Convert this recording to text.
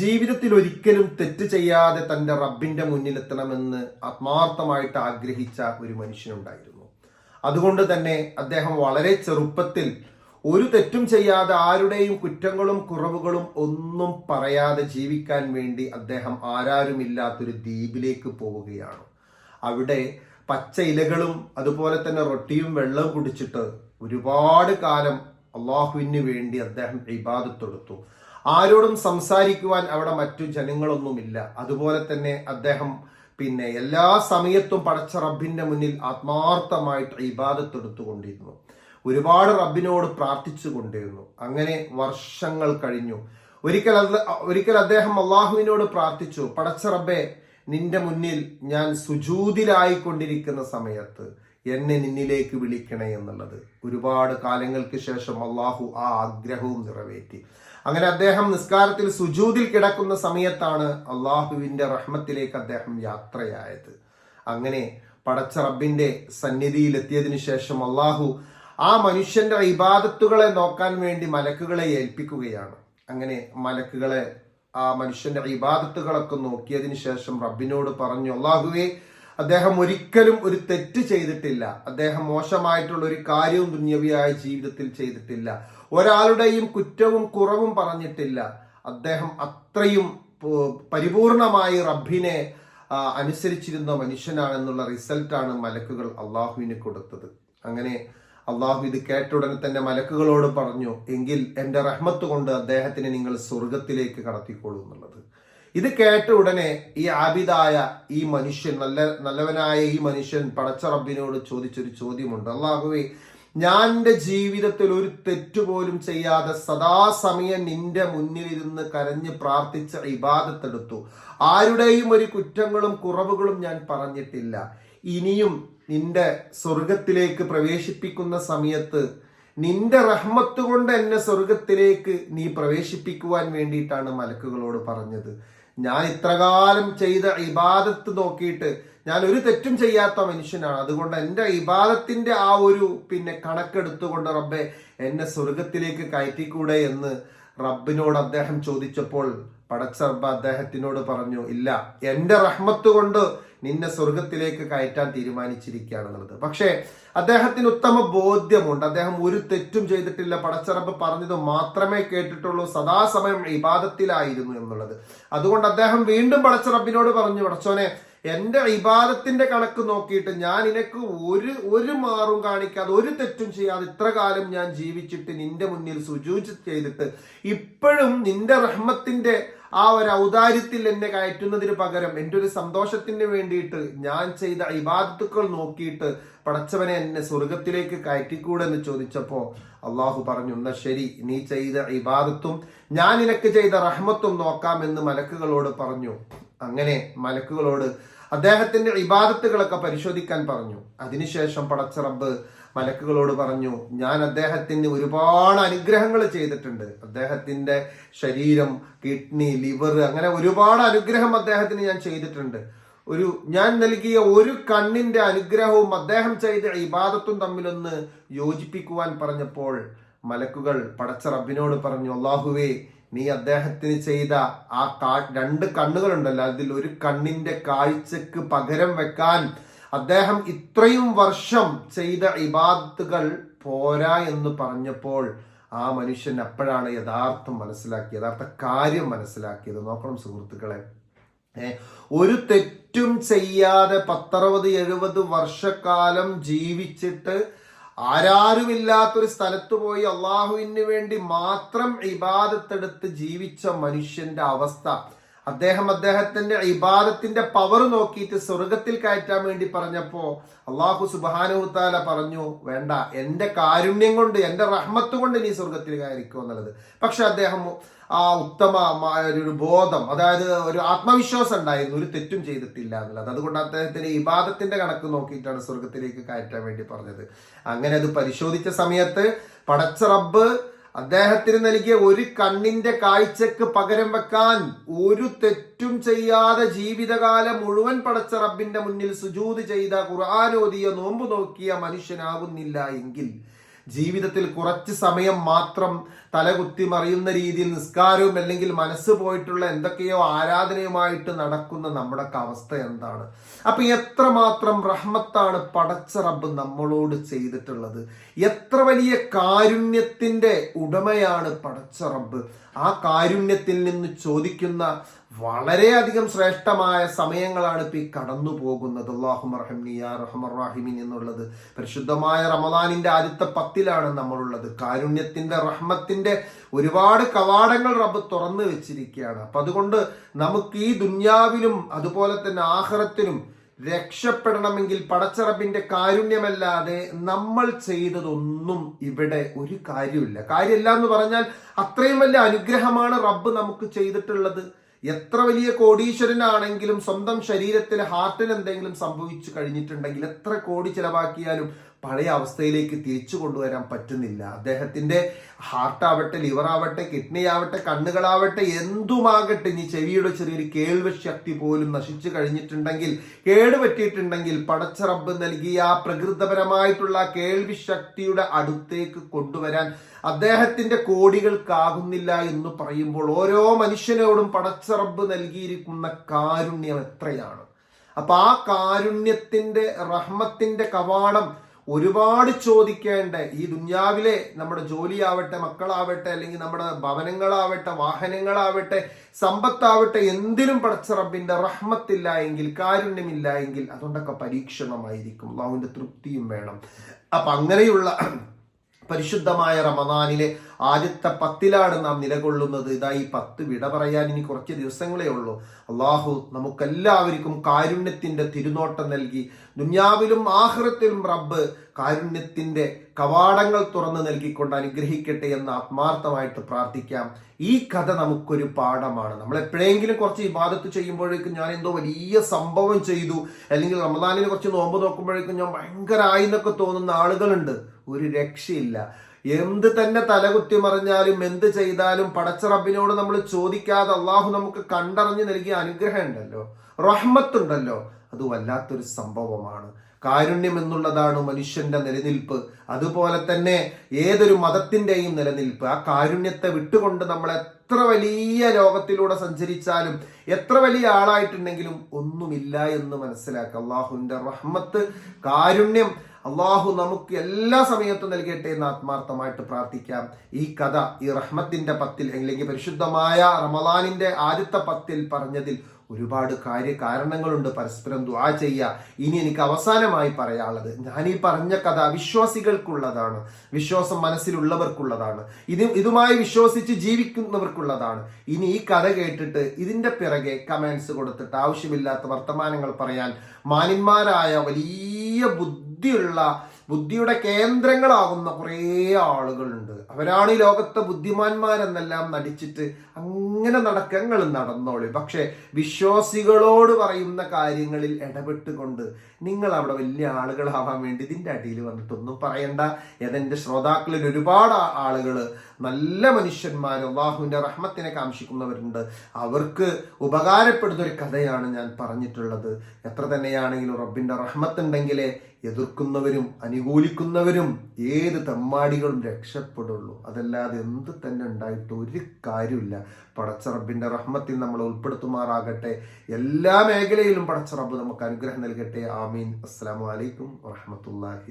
ജീവിതത്തിൽ ഒരിക്കലും തെറ്റ് ചെയ്യാതെ തന്റെ റബ്ബിന്റെ മുന്നിലെത്തണമെന്ന് ആത്മാർത്ഥമായിട്ട് ആഗ്രഹിച്ച ഒരു മനുഷ്യനുണ്ടായിരുന്നു. അതുകൊണ്ട് തന്നെ അദ്ദേഹം വളരെ ചെറുപ്പത്തിൽ ഒരു തെറ്റും ചെയ്യാതെ ആരുടെയും കുറ്റങ്ങളും കുറവുകളും ഒന്നും പറയാതെ ജീവിക്കാൻ വേണ്ടി അദ്ദേഹം ആരാരുമില്ലാത്തൊരു ദ്വീപിലേക്ക് പോവുകയാണ്. അവിടെ പച്ച ഇലകളും അതുപോലെ തന്നെ റൊട്ടിയും വെള്ളവും കുടിച്ചിട്ട് ഒരുപാട് കാലം അള്ളാഹുവിന് വേണ്ടി അദ്ദേഹം ഇബാദത്തെടുത്തു ആരോടും സംസാരിക്കുവാൻ അവിടെ മറ്റു ജനങ്ങളൊന്നുമില്ല. അതുപോലെ തന്നെ അദ്ദേഹം പിന്നെ എല്ലാ സമയത്തും പടച്ച റബ്ബിന്റെ മുന്നിൽ ആത്മാർത്ഥമായിട്ട് ഇബാദത്തെടുത്തുകൊണ്ടിരുന്നു ഒരുപാട് റബ്ബിനോട് പ്രാർത്ഥിച്ചു കൊണ്ടിരുന്നു. അങ്ങനെ വർഷങ്ങൾ കഴിഞ്ഞു. ഒരിക്കൽ ഒരിക്കൽ അദ്ദേഹം അള്ളാഹുവിനോട് പ്രാർത്ഥിച്ചു പടച്ച റബ്ബെ നിന്റെ മുന്നിൽ ഞാൻ സുജൂതിലായിക്കൊണ്ടിരിക്കുന്ന സമയത്ത് എന്നെ നിന്നിലേക്ക് വിളിക്കണേ എന്നുള്ളത്. ഒരുപാട് കാലങ്ങൾക്ക് ശേഷം അള്ളാഹു ആ ആഗ്രഹവും നിറവേറ്റി. അങ്ങനെ അദ്ദേഹം നിസ്കാരത്തിൽ സുജൂതിൽ കിടക്കുന്ന സമയത്താണ് അള്ളാഹുവിന്റെ റഹ്മത്തിലേക്ക് അദ്ദേഹം യാത്രയായത്. അങ്ങനെ പടച്ച റബ്ബിന്റെ സന്നിധിയിൽ എത്തിയതിനു ശേഷം അള്ളാഹു ആ മനുഷ്യന്റെ ഇബാദത്തുകളെ നോക്കാൻ വേണ്ടി മലക്കുകളെ ഏൽപ്പിക്കുകയാണ്. അങ്ങനെ മലക്കുകളെ ആ മനുഷ്യന്റെ ഇബാദത്തുകളൊക്കെ നോക്കിയതിനു ശേഷം റബ്ബിനോട് പറഞ്ഞു അള്ളാഹുവേ അദ്ദേഹം ഒരിക്കലും ഒരു തെറ്റ് ചെയ്തിട്ടില്ല. അദ്ദേഹം മോശമായിട്ടുള്ള ഒരു കാര്യവും ദുന്യവിയായ ജീവിതത്തിൽ ചെയ്തിട്ടില്ല. ഒരാളുടെയും കുറ്റവും കുറവും പറഞ്ഞിട്ടില്ല. അദ്ദേഹം അത്രയും പരിപൂർണമായി റബ്ബിനെ അനുസരിച്ചിരുന്ന മനുഷ്യനാണെന്നുള്ള റിസൾട്ടാണ് മലക്കുകൾ അള്ളാഹുവിന് കൊടുത്തത്. അങ്ങനെ അള്ളാഹു ഇത് കേട്ട ഉടനെ തന്നെ മലക്കുകളോട് പറഞ്ഞു എങ്കിൽ എന്റെ റഹ്മത്ത് കൊണ്ട് അദ്ദേഹത്തിനെ നിങ്ങൾ സ്വർഗത്തിലേക്ക് കടത്തിക്കോളൂ എന്നുള്ളത്. ഇത് കേട്ട ഉടനെ ഈ ആബിദായ ഈ മനുഷ്യൻ നല്ല നല്ലവനായ ഈ മനുഷ്യൻ പടച്ച റബ്ബിനോട് ചോദിച്ചൊരു ചോദ്യമുണ്ട്. അള്ളാഹുവേ ഞാൻ എന്റെ ജീവിതത്തിൽ ഒരു തെറ്റുപോലും ചെയ്യാതെ സദാസമയം നിന്റെ മുന്നിലിരുന്ന് കരഞ്ഞ് പ്രാർത്ഥിച്ച ഇബാദത്തെടുത്തു. ആരുടെയും ഒരു കുറ്റങ്ങളും കുറവുകളും ഞാൻ പറഞ്ഞിട്ടില്ല. ഇനിയും നിന്റെ സ്വർഗത്തിലേക്ക് പ്രവേശിപ്പിക്കുന്ന സമയത്ത് നിന്റെ റഹ്മത്ത് കൊണ്ട് എന്നെ സ്വർഗത്തിലേക്ക് നീ പ്രവേശിപ്പിക്കുവാൻ വേണ്ടിയിട്ടാണ് മലക്കുകളോട് പറഞ്ഞത്. ഞാൻ ഇത്രകാലം ചെയ്ത ഇബാദത്ത് നോക്കിയിട്ട് ഞാൻ ഒരു തെറ്റും ചെയ്യാത്ത മനുഷ്യനാണ്. അതുകൊണ്ട് എന്റെ ഇബാദത്തിന്റെ ആ ഒരു പിന്നെ കണക്കെടുത്തുകൊണ്ട് റബ്ബെ എന്നെ സ്വർഗത്തിലേക്ക് കയറ്റിക്കൂടെ എന്ന് റബ്ബിനോട് അദ്ദേഹം ചോദിച്ചപ്പോൾ പടച്ച റബ്ബ് അദ്ദേഹത്തിനോട് പറഞ്ഞു ഇല്ല എന്റെ റഹ്മത്ത് കൊണ്ട് നിന്നെ സ്വർഗത്തിലേക്ക് കയറ്റാൻ തീരുമാനിച്ചിരിക്കുകയാണെന്നുള്ളത്. പക്ഷേ അദ്ദേഹത്തിന് ഉത്തമ ബോധ്യമുണ്ട്. അദ്ദേഹം ഒരു തെറ്റും ചെയ്തിട്ടില്ല. പടച്ചറബ് പറഞ്ഞത് മാത്രമേ കേട്ടിട്ടുള്ളൂ. സദാസമയം ഇബാദത്തിലായിരുന്നു എന്നുള്ളത്. അതുകൊണ്ട് അദ്ദേഹം വീണ്ടും പടച്ചറബിനോട് പറഞ്ഞു പടച്ചോനെ എന്റെ ഇബാദത്തിന്റെ കണക്ക് നോക്കിയിട്ട് ഞാൻ നിനക്ക് ഒരു ഒരു മാറും കാണിക്കാതെ ഒരു തെറ്റും ചെയ്യാതെ ഇത്ര കാലം ഞാൻ ജീവിച്ചിട്ട് നിന്റെ മുന്നിൽ സുചൂചി ചെയ്തിട്ട് ഇപ്പോഴും നിന്റെ റഹ്മത്തിന്റെ ആ ഒരു ഔദാര്യത്തിൽ എന്നെ കയറ്റുന്നതിന് പകരം എന്റെ ഒരു സന്തോഷത്തിന് വേണ്ടിയിട്ട് ഞാൻ ചെയ്ത ഇബാദത്തുക്കൾ നോക്കിയിട്ട് പടച്ചവനെ എന്നെ സ്വർഗത്തിലേക്ക് കയറ്റിക്കൂടെ എന്ന് ചോദിച്ചപ്പോ അള്ളാഹു പറഞ്ഞു എന്നാ ശരി നീ ചെയ്ത ഇബാദത്തും ഞാൻ നിനക്ക് ചെയ്ത റഹ്മത്തും നോക്കാം എന്ന് മലക്കുകളോട് പറഞ്ഞു. അങ്ങനെ മലക്കുകളോട് അദ്ദേഹത്തിന്റെ ഇബാദത്തുകളൊക്കെ പരിശോധിക്കാൻ പറഞ്ഞു. അതിനുശേഷം പടച്ചറബ് മലക്കുകളോട് പറഞ്ഞു ഞാൻ അദ്ദേഹത്തിന് ഒരുപാട് അനുഗ്രഹങ്ങൾ ചെയ്തിട്ടുണ്ട്. അദ്ദേഹത്തിന്റെ ശരീരം കിഡ്നി ലിവർ അങ്ങനെ ഒരുപാട് അനുഗ്രഹം അദ്ദേഹത്തിന് ഞാൻ ചെയ്തിട്ടുണ്ട്. ഒരു ഞാൻ നൽകിയ ഒരു കണ്ണിന്റെ അനുഗ്രഹവും അദ്ദേഹം ചെയ്ത ഇബാദത്തും തമ്മിലൊന്ന് യോജിപ്പിക്കുവാൻ പറഞ്ഞപ്പോൾ മലക്കുകൾ പടച്ച റബ്ബിനോട് പറഞ്ഞു അള്ളാഹുവേ നീ അദ്ദേഹത്തിന് ചെയ്ത ആ കാ രണ്ട് കണ്ണുകളുണ്ടല്ലോ. അതിൽ ഒരു കണ്ണിന്റെ കാഴ്ചക്ക് പകരം വെക്കാൻ അദ്ദേഹം ഇത്രയും വർഷം ചെയ്ത ഇബാദത്തുകൾ പോരാ എന്ന് പറഞ്ഞപ്പോൾ ആ മനുഷ്യൻ അപ്പോഴാണ് യഥാർത്ഥം മനസ്സിലാക്കിയത് യഥാർത്ഥ കാര്യം മനസ്സിലാക്കിയത്. നോക്കണം സുഹൃത്തുക്കളെ. ഒരു തെറ്റും ചെയ്യാതെ പത്തറുപത് എഴുപത് വർഷക്കാലം ജീവിച്ചിട്ട് ആരാരുമില്ലാത്തൊരു സ്ഥലത്ത് പോയി അള്ളാഹുവിന് വേണ്ടി മാത്രം ഇബാദത്തെടുത്ത് ജീവിച്ച മനുഷ്യന്റെ അവസ്ഥ. അദ്ദേഹം അദ്ദേഹത്തിന്റെ ഇബാദത്തിന്റെ പവർ നോക്കിയിട്ട് സ്വർഗത്തിൽ കയറ്റാൻ വേണ്ടി പറഞ്ഞപ്പോ അള്ളാഹു സുബാനുത്താല പറഞ്ഞു വേണ്ട എന്റെ കാരുണ്യം കൊണ്ട് എന്റെ റഹ്മത്ത് കൊണ്ട് നീ സ്വർഗത്തിൽ കയറിക്കോ എന്നുള്ളത്. പക്ഷെ അദ്ദേഹം ആ ഉത്തമമായ ഒരു ബോധം അതായത് ഒരു ആത്മവിശ്വാസം ഉണ്ടായിരുന്നു ഒരു തെറ്റും ചെയ്തിട്ടില്ല എന്നുള്ളത്. അതുകൊണ്ട് അദ്ദേഹത്തിന് ഇബാദത്തിന്റെ കണക്ക് നോക്കിയിട്ടാണ് സ്വർഗത്തിലേക്ക് കയറ്റാൻ വേണ്ടി പറഞ്ഞത്. അങ്ങനെ അത് പരിശോധിച്ച സമയത്ത് പടച്ച റബ്ബ് അദ്ദേഹത്തിന് നൽകിയ ഒരു കണ്ണിന്റെ കാഴ്ചക്ക് പകരം വെക്കാൻ ഒരു തെറ്റും ചെയ്യാതെ ജീവിതകാലം മുഴുവൻ പടച്ച റബ്ബിന്റെ മുന്നിൽ സുജൂത് ചെയ്ത ഖുർആാനോദിയ നോമ്പ് നോക്കിയ മനുഷ്യനാകുന്നില്ല എങ്കിൽ ജീവിതത്തിൽ കുറച്ച് സമയം മാത്രം തലകുത്തി മറിയുന്ന രീതിയിൽ നിസ്കാരവും അല്ലെങ്കിൽ മനസ്സ് പോയിട്ടുള്ള എന്തൊക്കെയോ ആരാധനയുമായിട്ട് നടക്കുന്ന നമ്മുടെ അവസ്ഥ എന്താണ്? അപ്പൊ എത്രമാത്രം റഹ്മത്താണ് പടച്ച റബ്ബ് നമ്മളോട് ചെയ്തിട്ടുള്ളത്? എത്ര വലിയ കാരുണ്യത്തിന്റെ ഉടമയാണ് പടച്ച റബ്ബ്? ആ കാരുണ്യത്തിൽ നിന്ന് ചോദിക്കുന്ന വളരെയധികം ശ്രേഷ്ഠമായ സമയങ്ങളാണ് ഇപ്പോൾ ഈ കടന്നു പോകുന്നത്. അള്ളാഹു റഹ്മീൻ എന്നുള്ളത്. പരിശുദ്ധമായ റമദാനിന്റെ ആദ്യത്തെ പത്തിലാണ് നമ്മളുള്ളത്. കാരുണ്യത്തിന്റെ റഹ്മത്തിന്റെ ഒരുപാട് കവാടങ്ങൾ റബ്ബ് തുറന്നു വെച്ചിരിക്കുകയാണ്. അപ്പൊ അതുകൊണ്ട് നമുക്ക് ഈ ദുന്യാവിലും അതുപോലെ തന്നെ ആഹ്റത്തിനും രക്ഷപ്പെടണമെങ്കിൽ പടച്ചറബിന്റെ കാരുണ്യമല്ലാതെ നമ്മൾ ചെയ്തതൊന്നും ഇവിടെ ഒരു കാര്യമില്ല കാര്യമില്ല എന്ന് പറഞ്ഞാൽ അത്രയും വലിയ അനുഗ്രഹമാണ് റബ്ബ് നമുക്ക് ചെയ്തിട്ടുള്ളത്. എത്ര വലിയ കോടീശ്വരനാണെങ്കിലും സ്വന്തം ശരീരത്തിൽ ഹാർട്ടിന് എന്തെങ്കിലും സംഭവിച്ചു കഴിഞ്ഞിട്ടുണ്ടെങ്കിൽ എത്ര കോടി ചിലവാക്കിയാലും പഴയ അവസ്ഥയിലേക്ക് തിരിച്ചു കൊണ്ടുവരാൻ പറ്റുന്നില്ല. അദ്ദേഹത്തിന്റെ ഹാർട്ടാവട്ടെ ലിവറാവട്ടെ കിഡ്നി ആവട്ടെ കണ്ണുകളാവട്ടെ എന്തുമാകട്ടെ ഇനി ചെവിയുടെ ചെറിയൊരു കേൾവി ശക്തി പോലും നശിച്ചു കഴിഞ്ഞിട്ടുണ്ടെങ്കിൽ കേടുപറ്റിയിട്ടുണ്ടെങ്കിൽ പടച്ച റബ്ബ് നൽകിയ ആ പ്രകൃതപരമായിട്ടുള്ള കേൾവി ശക്തിയുടെ അടുത്തേക്ക് കൊണ്ടുവരാൻ അദ്ദേഹത്തിന്റെ കോടികൾക്കാകുന്നില്ല എന്ന് പറയുമ്പോൾ ഓരോ മനുഷ്യനോടും പടച്ച റബ്ബ് നൽകിയിരിക്കുന്ന കാരുണ്യം എത്രയാണ്? അപ്പൊ ആ കാരുണ്യത്തിന്റെ റഹ്മത്തിന്റെ കവാടം ഒരുപാട് ചോദിക്കേണ്ട ഈ ദുന്യാവിലെ നമ്മുടെ ജോലിയാവട്ടെ മക്കളാവട്ടെ അല്ലെങ്കിൽ നമ്മുടെ ഭവനങ്ങളാവട്ടെ വാഹനങ്ങളാവട്ടെ സമ്പത്താവട്ടെ എന്തിനും പഠിച്ച റബ്ബിന്റെ റഹ്മത്തില്ല എങ്കിൽ കാരുണ്യമില്ല എങ്കിൽ അതുകൊണ്ടൊക്കെ പരീക്ഷണമായിരിക്കും. അള്ളാഹുവിന്റെ തൃപ്തിയും വേണം. അപ്പൊ അങ്ങനെയുള്ള പരിശുദ്ധമായ റമദാനിലെ ആദ്യത്തെ പത്തിലാണ് നാം നിലകൊള്ളുന്നത്. ഇതാ ഈ പത്ത് വിട പറയാൻ ഇനി കുറച്ച് ദിവസങ്ങളേ ഉള്ളൂ. അള്ളാഹു നമുക്കെല്ലാവർക്കും കാരുണ്യത്തിന്റെ തിരുനോട്ടം നൽകി. ദുന്യാവിലും ആഹ്റത്തിലും റബ്ബ് കാരുണ്യത്തിന്റെ കവാടങ്ങൾ തുറന്നു നൽകിക്കൊണ്ട് അനുഗ്രഹിക്കട്ടെ എന്ന് ആത്മാർത്ഥമായിട്ട് പ്രാർത്ഥിക്കാം. ഈ കഥ നമുക്കൊരു പാഠമാണ്. നമ്മൾ എപ്പോഴെങ്കിലും കുറച്ച് ഇബാദത്ത് ചെയ്യുമ്പോഴേക്കും ഞാൻ എന്തോ വലിയ സംഭവം ചെയ്തു. അല്ലെങ്കിൽ റമദാനിനെ കുറച്ച് നോമ്പ് നോക്കുമ്പോഴേക്കും ഞാൻ ഭയങ്കരമായി എന്നൊക്കെ തോന്നുന്ന ആളുകളുണ്ട്. ഒരു രക്ഷയില്ല. എന്ത് തന്നെ തലകുത്തി മറിഞ്ഞാലും എന്ത് ചെയ്താലും പടച്ച റബ്ബിനോട് നമ്മൾ ചോദിക്കാതെ അള്ളാഹു നമുക്ക് കണ്ടറിഞ്ഞ് നൽകിയ അനുഗ്രഹം ഉണ്ടല്ലോ. റഹ്മത്തുണ്ടല്ലോ. അത് വല്ലാത്തൊരു സംഭവമാണ്. കാരുണ്യം എന്നുള്ളതാണ് മനുഷ്യന്റെ നിലനിൽപ്പ്. അതുപോലെ തന്നെ ഏതൊരു മതത്തിന്റെയും നിലനിൽപ്പ്. ആ കാരുണ്യത്തെ വിട്ടുകൊണ്ട് നമ്മൾ എത്ര വലിയ ലോകത്തിലൂടെ സഞ്ചരിച്ചാലും എത്ര വലിയ ആളായിട്ടുണ്ടെങ്കിലും ഒന്നുമില്ല എന്ന് മനസ്സിലാക്കുക. അള്ളാഹുവിന്റെ റഹ്മത്ത് കാരുണ്യം അള്ളാഹു നമുക്ക് എല്ലാ സമയത്തും നൽകട്ടെ എന്ന് ആത്മാർത്ഥമായിട്ട് പ്രാർത്ഥിക്കാം. ഈ കഥ ഈ റഹ്മത്തിന്റെ പത്തിൽ അല്ലെങ്കിൽ പരിശുദ്ധമായ റമലാനിന്റെ ആദ്യത്തെ പത്തിൽ പറഞ്ഞതിൽ ഒരുപാട് കാര്യ കാരണങ്ങളുണ്ട്. പരസ്പരം ദ്വാ ചെയ്യുക. ഇനി എനിക്ക് അവസാനമായി പറയാനുള്ളത് ഞാൻ ഈ പറഞ്ഞ കഥ വിശ്വാസികൾക്കുള്ളതാണ്. വിശ്വാസം മനസ്സിലുള്ളവർക്കുള്ളതാണ്. ഇത് ഇതുമായി വിശ്വസിച്ച് ജീവിക്കുന്നവർക്കുള്ളതാണ്. ഇനി ഈ കഥ കേട്ടിട്ട് ഇതിന്റെ പിറകെ കമൻസ് കൊടുത്തിട്ട് ആവശ്യമില്ലാത്ത വർത്തമാനങ്ങൾ പറയാൻ മാന്യന്മാരായ വലിയ ബുദ്ധിയുള്ള ബുദ്ധിയുടെ കേന്ദ്രങ്ങളാകുന്ന കുറേ ആളുകളുണ്ട്. അവരാണ് ഈ ലോകത്തെ ബുദ്ധിമാന്മാരെന്നെല്ലാം നടിച്ചിട്ട് അങ്ങനെ നടക്കങ്ങൾ നടന്നോളി. പക്ഷെ വിശ്വാസികളോട് പറയുന്ന കാര്യങ്ങളിൽ ഇടപെട്ടുകൊണ്ട് നിങ്ങൾ അവിടെ വലിയ ആളുകളാവാൻ വേണ്ടി ഇതിന്റെ അടിയിൽ വന്നിട്ടൊന്നും പറയണ്ട. ഏതെന്റെ ശ്രോതാക്കളിൽ ഒരുപാട് ആളുകൾ നല്ല മനുഷ്യന്മാർ അള്ളാഹുവിന്റെ റഹ്മത്തിനെ കാംക്ഷിക്കുന്നവരുണ്ട്. അവർക്ക് ഉപകാരപ്പെടുന്ന ഒരു കഥയാണ് ഞാൻ പറഞ്ഞിട്ടുള്ളത്. എത്ര തന്നെയാണെങ്കിലും റഹ്മത്ത് റഹ്മത്തുണ്ടെങ്കിലേ എതിർക്കുന്നവരും അനുകൂലിക്കുന്നവരും ഏത് തെമ്മാടികളും രക്ഷപ്പെടുള്ളൂ അതല്ലാതെ എന്ത് തന്നെ ഉണ്ടായിട്ട് ഒരു കാര്യമില്ല പടച്ചറബിന്റെ റഹ്മത്തിൽ നമ്മൾ ഉൾപ്പെടുത്തുമാറാകട്ടെ. എല്ലാ മേഖലയിലും പടച്ചറബ് നമുക്ക് അനുഗ്രഹം നൽകട്ടെ. ആമീൻ. അസ്സാം വലൈക്കും വാഹമത്തല്ലാഹി